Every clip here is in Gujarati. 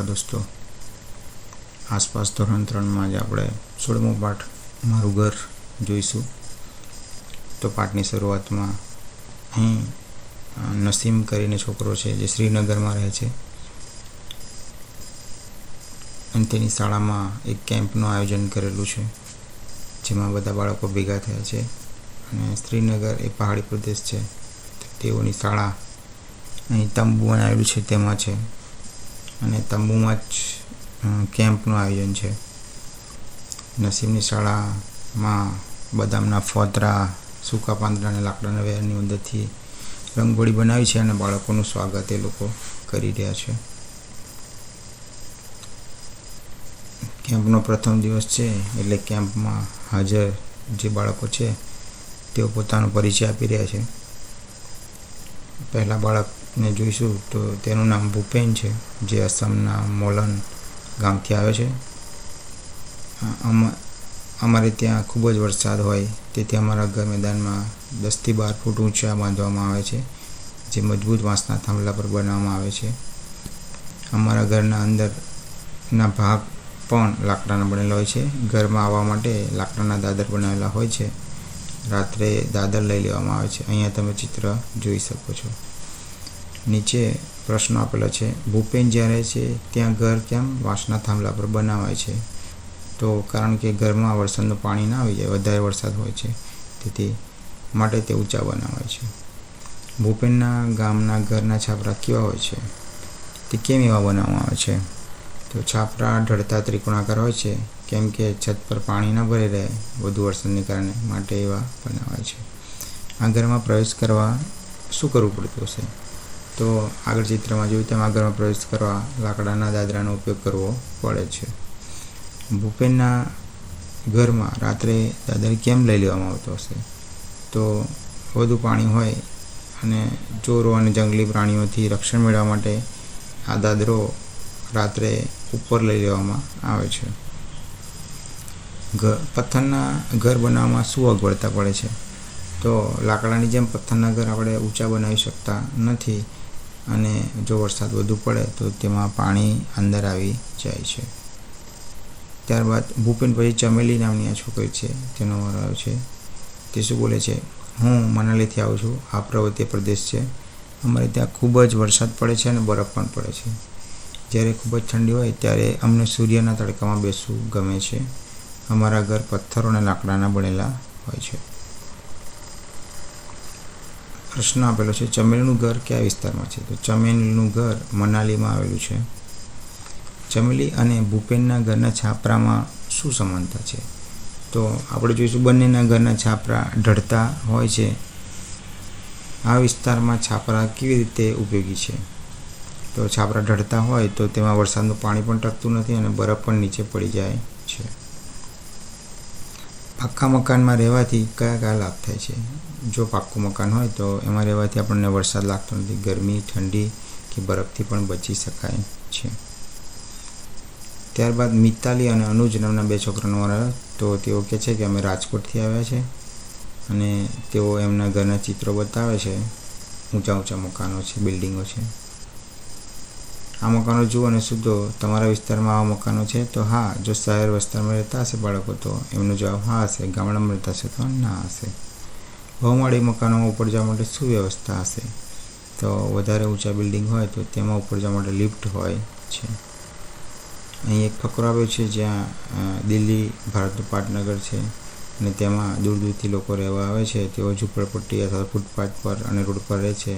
નમસ્કાર દોસ્તો. આસપાસ ધોરણ ત્રણમાં જ આપણે સોળમો પાઠ મારું ઘર જોઈશું. તો પાઠની શરૂઆતમાં અહીં નસીમ કરીને છોકરો છે જે શ્રીનગરમાં રહે છે. અને તેની શાળામાં એક કેમ્પનું આયોજન કરેલું છે, જેમાં બધા બાળકો ભેગા થયા છે. અને શ્રીનગર એ પહાડી પ્રદેશ છે. તેઓની શાળા અહીં તંબુ બનાવેલું છે તેમાં છે. અને તંબુમાં જ કેમ્પનું આયોજન છે. નસીબની શાળામાં બદામના ફોતરા, સૂકા પાંદડા અને લાકડાના વેરની મદદથી રંગોળી બનાવી છે અને બાળકોનું સ્વાગત એ લોકો કરી રહ્યા છે. કેમ્પનો પ્રથમ દિવસ છે એટલે કેમ્પમાં હાજર જે બાળકો છે તેઓ પોતાનો પરિચય આપી રહ્યા છે. પહેલાં બાળકને જોઈશું તો તેનું નામ ભૂપેન છે, જે અસમના મોલન ગામથી આવે છે. અમારે ત્યાં ખૂબ જ વરસાદ હોય, તેથી અમારા ઘર મેદાનમાં દસથી બાર ફૂટ ઊંચા બાંધવામાં આવે છે, જે મજબૂત વાંસના થાંભલા પર બનાવવામાં આવે છે. અમારા ઘરના અંદરના ભાગ પણ લાકડાના બનેલા હોય છે. ઘરમાં આવવા માટે લાકડાના દાદર બનાવેલા હોય છે. રાત્રે દાદર લઈ લેવામાં આવે છે. અહીંયા તમે ચિત્ર જોઈ શકો છો. નીચે પ્રશ્નો આપેલો છે, ભૂપેન જ્યારે છે ત્યાં ઘર કેમ વાંસના થાંભલા પર બનાવાય છે? તો કારણ કે ઘરમાં વરસાદનું પાણી ના આવી જાય, વધારે વરસાદ હોય છે, તેથી માટે તે ઊંચા બનાવાય છે. ભૂપેનના ગામના ઘરના છાપરા કેવા હોય છે? તે કેમ એવા બનાવવામાં આવે છે? તો છાપરા ઢળતા ત્રિકોણાકાર હોય છે, કેમ કે છત પર પાણી ન ભરી રહે, વધુ વરસાદને કારણે માટે એવા બનાવાય છે. આ ઘરમાં પ્રવેશ કરવા શું કરવું પડતું હશે? તો આગળ ચિત્રમાં જોયું તેમ આ ઘરમાં પ્રવેશ કરવા લાકડાના દાદરાનો ઉપયોગ કરવો પડે છે. ભૂપેનના ઘરમાં રાત્રે દાદર કેમ લઈ લેવામાં આવતો હશે? તો વધુ પાણી હોય અને ચોરો અને જંગલી પ્રાણીઓથી રક્ષણ મેળવવા માટે આ દાદરો રાત્રે ઉપર લઈ લેવામાં આવે છે. ઘર પથ્થરના ઘર બનાવવામાં શું અગવડતા પડે છે? તો લાકડાની જેમ પથ્થરના ઘર આપણે ઊંચા બનાવી શકતા નથી. અને જો વરસાદ વધુ પડે તો તેમાં પાણી અંદર આવી જાય છે. ત્યારબાદ ભૂપેન પછી ચમેલી નામની આ છોકરી છે, તેનો વારો છે. તે શું બોલે છે? હું મનાલીથી આવું છું. આ પર્વતીય પ્રદેશ છે. અમારે ત્યાં ખૂબ જ વરસાદ પડે છે અને બરફ પણ પડે છે. જ્યારે ખૂબ જ ઠંડી હોય ત્યારે અમને સૂર્યના તડકામાં બેસવું ગમે છે. અમારા ઘર પથ્થરો અને લાકડાના બનેલા હોય છે. પ્રશ્ન આપેલો છે. ચમેલીનું ઘર કયા વિસ્તારમાં છે? તો ચમેલીનું ઘર મનાલીમાં આવેલું છે. ચમેલી અને ભૂપેનના ઘરના છાપરામાં શું સમાનતા છે? તો આપણે જોઈશું બંનેના ઘરના છાપરા ઢળતા હોય છે. આ વિસ્તારમાં છાપરા કેવી રીતે ઉપયોગી છે? તો છાપરા ઢળતા હોય તો તેમાં વરસાદનું પાણી પણ ટકતું નથી અને બરફ પણ નીચે પડી જાય છે. પાક્કા મકાનમાં રહેવાથી કયા કયા લાભ થાય છે? જો પાક્કું મકાન હોય તો એમાં રહેવાથી આપણને વરસાદ લાગતો નથી, ગરમી, ઠંડી કે બરફથી પણ બચી શકાય છે. ત્યારબાદ મિતાલી અને અનુજ નામના બે છોકરાનો આવ્યો. તો તેઓ કહે છે કે અમે રાજકોટથી આવ્યા છે અને તેઓ એમના ઘરના ચિત્રો બતાવે છે. ઊંચા ઊંચા મકાનો છે, બિલ્ડિંગો છે. આ મકાનો જુઓ અને શોધો. તમારા વિસ્તારમાં આવા મકાનો છે તો હા, જો શહેર વિસ્તારમાં રહેતા હશે બાળકો તો એમનો જવાબ હા હશે, ગામડામાં રહેતા હશે તો ના હશે. બહુમાળી મકાનોમાં ઉપર જવા માટે શું વ્યવસ્થા હશે? તો વધારે ઊંચા બિલ્ડિંગ હોય તો તેમાં ઉપર જવા માટે લિફ્ટ હોય છે. અહીં એક ફકરો આવ્યો છે જ્યાં દિલ્હી ભારતનું પાટનગર છે અને તેમાં દૂર દૂરથી લોકો રહેવા આવે છે. તેઓ ઝૂંપડપટ્ટી અથવા ફૂટપાથ પર અને રોડ પર રહે છે.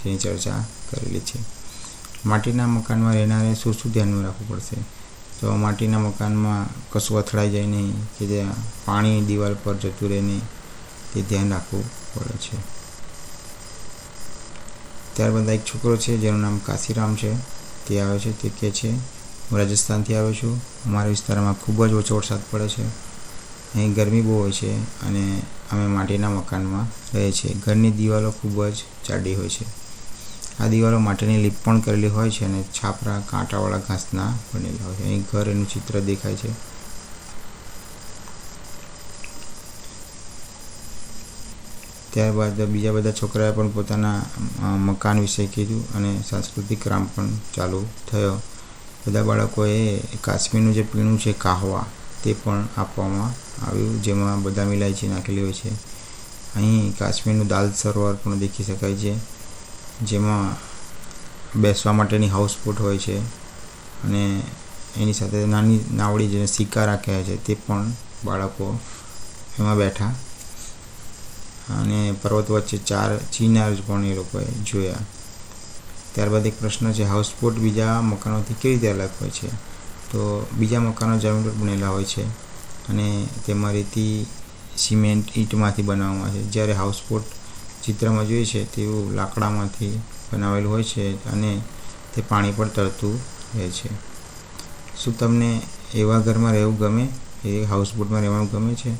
જેની ચર્ચા કરેલી છે. માટીના મકાનમાં રહેનારે શું શું ધ્યાનમાં રાખવું પડશે? તો માટીના મકાનમાં કશું અથડાઈ જાય નહીં કે જ્યાં પાણી દિવાલ પર જતું રહે નહીં, તે ધ્યાન રાખવું પડે છે. ત્યારબાદ એક છોકરો છે, જેનું નામ કાશીરામ છે. તે આવે છે, તે કહે છે, હું રાજસ્થાનથી આવ્યો છું. અમારા વિસ્તારમાં ખૂબ જ ઓછો વરસાદ પડે છે. અહીં ગરમી બહુ હોય છે અને અમે માટીના મકાનમાં રહીએ છીએ ઘરની દિવાલો ખૂબ જ જાડી હોય છે. આ દિવાલો માટેની લીપ પણ કરેલી હોય છે અને છાપરા કાંટાવાળા ઘાસના બનેલા હોય છે. અહીં ઘર એનું ચિત્ર દેખાય છે. ત્યારબાદ બીજા બધા છોકરાએ પણ પોતાના મકાન વિશે કીધું અને સાંસ્કૃતિક રામ પણ ચાલુ થયો. બધા બાળકોએ કાશ્મીરનું જે પીણું છે, કાહવા, તે પણ આપવામાં આવ્યું, જેમાં બદામ ઇલાયચી નાખેલી હોય છે. અહીં કાશ્મીરનું દાલ સરોવર પણ દેખી શકાય છે. જેમાં બેસવા માટેની હાઉસબોટ હોય છે અને એની સાથે નાની નાવડી જેને શિકારા કહે છે તે પણ બાળકો એમાં બેઠા. અને પર્વત વચ્ચે ચાર ચીનાર પણ એ લોકોએ જોયા. ત્યારબાદ એક પ્રશ્ન છે હાઉસબોટ બીજા મકાનોથી કેવી રીતે અલગ હોય છે? તો બીજા મકાનો જમીન પર બનેલા હોય છે અને તેમાં રેતી, સિમેન્ટ, ઈંટમાંથી બનાવવામાં આવે છે. જ્યારે હાઉસબોટ ચિત્રમાં જોઈએ છે તેવું લાકડામાંથી બનાવેલું હોય છે અને તે પાણી પર તરતું રહે છે. શું તમને એવા ઘરમાં રહેવું ગમે? એ હાઉસબોટમાં રહેવાનું ગમે છે?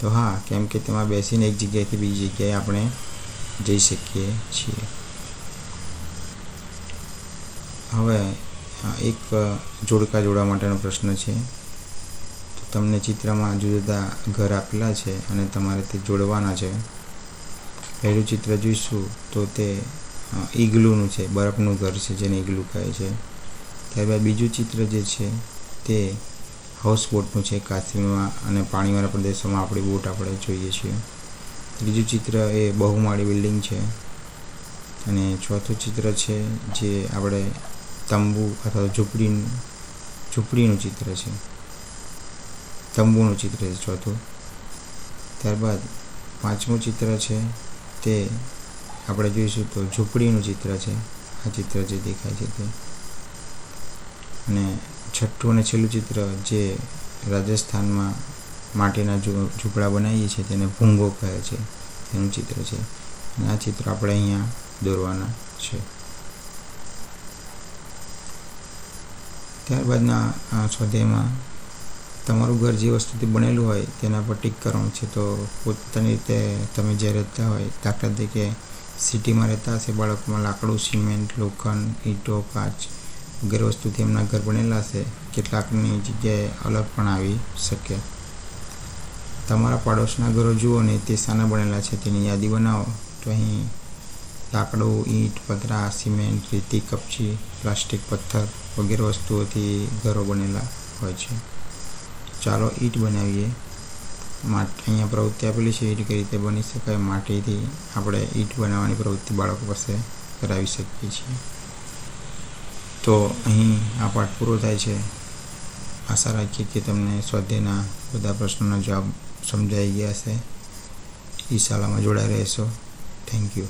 તો હા, કેમ કે તેમાં બેસીને એક જગ્યાએથી બીજી જગ્યાએ આપણે જઈ શકીએ છીએ. હવે એક જોડકા જોડવા માટેનો પ્રશ્ન છે. તો તમને ચિત્રમાં જુદા જુદા ઘર આપેલા છે અને તમારે તે જોડવાના છે. પહેલું ચિત્ર જોઈશું, તો તે ઈગલુનું છે, બરફનું ઘર છે, જેને ઈગલું કહે છે. ત્યારબાદ બીજું ચિત્ર જે છે, તે હાઉસબોટનું છે, કાશ્મીરમાં અને પાણીવાળા પ્રદેશોમાં આપણી બોટ આપણે જોઈએ છીએ. ત્રીજું ચિત્ર એ બહુમાળી બિલ્ડિંગ છે. અને ચોથું ચિત્ર છે, જે આપણે તંબુ અથવા ઝૂંપડી ઝૂંપડીનું ચિત્ર છે. તંબુનું ચિત્ર છે ચોથું. ત્યારબાદ પાંચમું ચિત્ર છે તે આપણે જોઈશું તો ઝૂંપડીનું ચિત્ર છે. આ ચિત્ર જે દેખાય છે તે. અને છઠ્ઠું અને છેલ્લું ચિત્ર જે રાજસ્થાનમાં માટીના ઝૂંપડા બનાવીએ છીએ તેને ભૂંગો કહે છે. તેનું ચિત્ર છે. અને આ ચિત્ર આપણે અહીંયા દોરવાના છે. ત્યારબાદના સ્વાધ્યાયમાં તમારું ઘર જે વસ્તુથી બનેલું હોય તેના પર ટીક કરવાનું છે. તો પોતાની રીતે તમે જે રહેતા હોય, દાખલા તરીકે સિટીમાં રહેતા હશે બાળકોમાં લાકડું, સિમેન્ટ, લોખંડ, ઈંટો, કાચ વગેરે વસ્તુથી એમના ઘર બનેલા હશે, કેટલાકની જગ્યાએ અલગ પણ આવી શકે. તમારા પાડોશના ઘરો જુઓ ને તે શાના બનેલા છે, તેની યાદી બનાવો. તો અહીં લાકડું, ઈંટ, પતરા, સિમેન્ટ, રેતી, કપચી, પ્લાસ્ટિક, પથ્થર વગેરે વસ્તુઓથી ઘરો બનેલા હોય છે. ચાલો ઈંટ બનાવીએ. માટ અહીંયા પ્રવૃત્તિ આપેલી છે ઈંટ કઈ રીતે બની શકાય માટીથી આપણે ઈંટ બનાવવાની પ્રવૃત્તિ બાળકો પાસે કરાવી શકીએ છીએ. તો અહીં આ પાઠ પૂરો થાય છે. આશા રાખીએ કે તમને સ્વાધ્યાયના બધા પ્રશ્નોના જવાબ સમજાઈ ગયા હશે. એ શાળામાં જોડાઈ રહેશો. Thank you